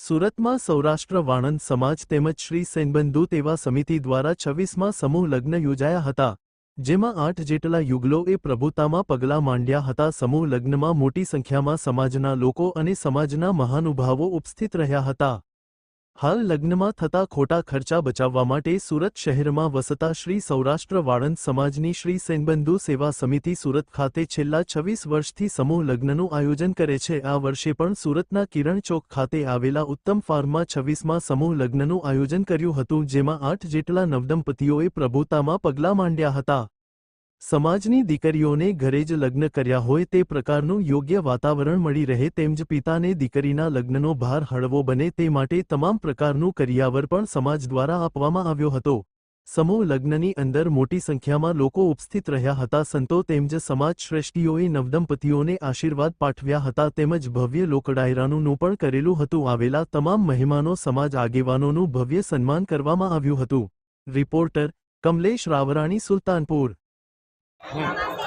સુરતમાં સૌરાષ્ટ્ર વાણંદ સમાજ તેમજ શ્રી સેનબંધુ તેવા સમિતિ દ્વારા છવ્વીસમાં સમૂહ લગ્ન યોજાયા હતા, જેમાં આઠ જેટલા યુગલોએ પ્રભુતામાં પગલાં માંડ્યા હતા. સમૂહ લગ્નમાં મોટી સંખ્યામાં સમાજના લોકો અને સમાજના મહાનુભાવો ઉપસ્થિત રહ્યા હતા. હાલ લગ્નમાં થતા ખોટા ખર્ચા બચાવવા માટે સુરત શહેરમાં વસતા શ્રી સૌરાષ્ટ્ર વાળંદ સમાજની શ્રી સેનબંધુ સેવા સમિતિ સુરત ખાતે છેલ્લા છવ્વીસ વર્ષથી સમૂહ લગ્નનું આયોજન કરે છે. આ વર્ષે પણ સુરતના કિરણ ચોક ખાતે આવેલા ઉત્તમ ફાર્મમાં છવ્વીસમાં સમૂહ લગ્નનું આયોજન કર્યું હતું, જેમાં આઠ જેટલા નવદંપતિઓએ પ્રભુતામાં પગલાં માંડ્યા હતા. સમાજની દીકરીઓને ઘરે જ લગ્ન કર્યા હોય તે પ્રકારનું યોગ્ય વાતાવરણ મળી રહે તેમ જ પિતાને દીકરીના લગ્નનો ભાર હળવો બને તે માટે તમામ પ્રકારનું કરિયાવર પણ સમાજ દ્વારા આપવામાં આવ્યો હતો. સમૂહ લગ્નની અંદર મોટી સંખ્યામાં લોકો ઉપસ્થિત રહ્યા હતા. સંતો તેમજ સમાજ શ્રેષ્ઠીઓએ નવદંપતિઓને આશીર્વાદ પાઠવ્યા હતા તેમજ ભવ્ય લોકડાયરાનું પણ કરેલું હતું. આવેલા તમામ મહેમાનો સમાજ આગેવાનોનું ભવ્ય સન્માન કરવામાં આવ્યું હતું. રિપોર્ટર કમલેશ રાવરાણી, સુલતાનપુર. 嗯。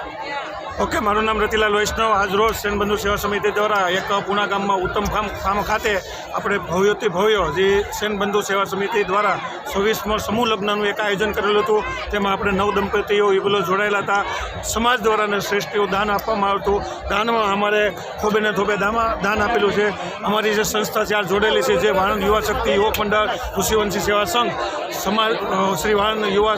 ઓકે, મારું નામ રતિલાલ વૈષ્ણવ. આજ રોજ સેનબંધુ સેવા સમિતિ દ્વારા એક પુણા ગામમાં ઉત્તમ ફાર્મ ફાર્મ ખાતે આપણે ભવ્યોથી ભવ્યો જે સેનબંધુ સેવા સમિતિ દ્વારા છવ્વીસમો સમૂહ લગ્નનું એક આયોજન કરેલું હતું. તેમાં આપણે નવ દંપતીઓ, યુગલો જોડાયેલા હતા. સમાજ દ્વારા અને શ્રેષ્ઠીઓ દાન આપવામાં આવતું દાનમાં અમારે થોબે ને થોબે દાન આપેલું છે. અમારી જે સંસ્થા છે, આ જોડેલી છે, જે વાણંદ યુવા શક્તિ યુવક મંડળ કૃષિવંશી સેવા સંઘ, સમાજ શ્રી વાણંદ યુવા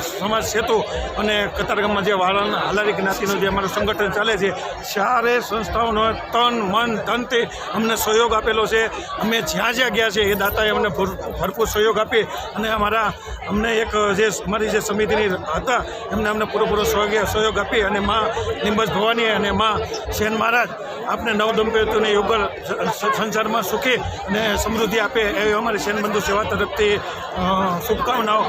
સમાજ સેતુ અને કતારગામમાં જે વાળંદ હાલારી જ્ઞાતિનું જે અમારું સંગઠન ચાલે છે. ચારે સંસ્થાઓનો તન, મન, ધનથી અમને સહયોગ આપેલો છે. અમે જ્યાં જ્યાં ગયા છે એ દાતાએ અમને ભરપૂર સહયોગ આપી અને અમારા, અમને એક જે અમારી જે સમિતિની હતા, એમને અમને પૂરેપૂરો સહયોગ આપી અને માં નિંબસ ભવાની અને માં સેન મહારાજ આપને નવ દંપતીઓને યોગલ સંસારમાં સુખી અને સમૃદ્ધિ આપે એવી અમારી સેનબંધુ સેવા તરફથી શુભકામનાઓ.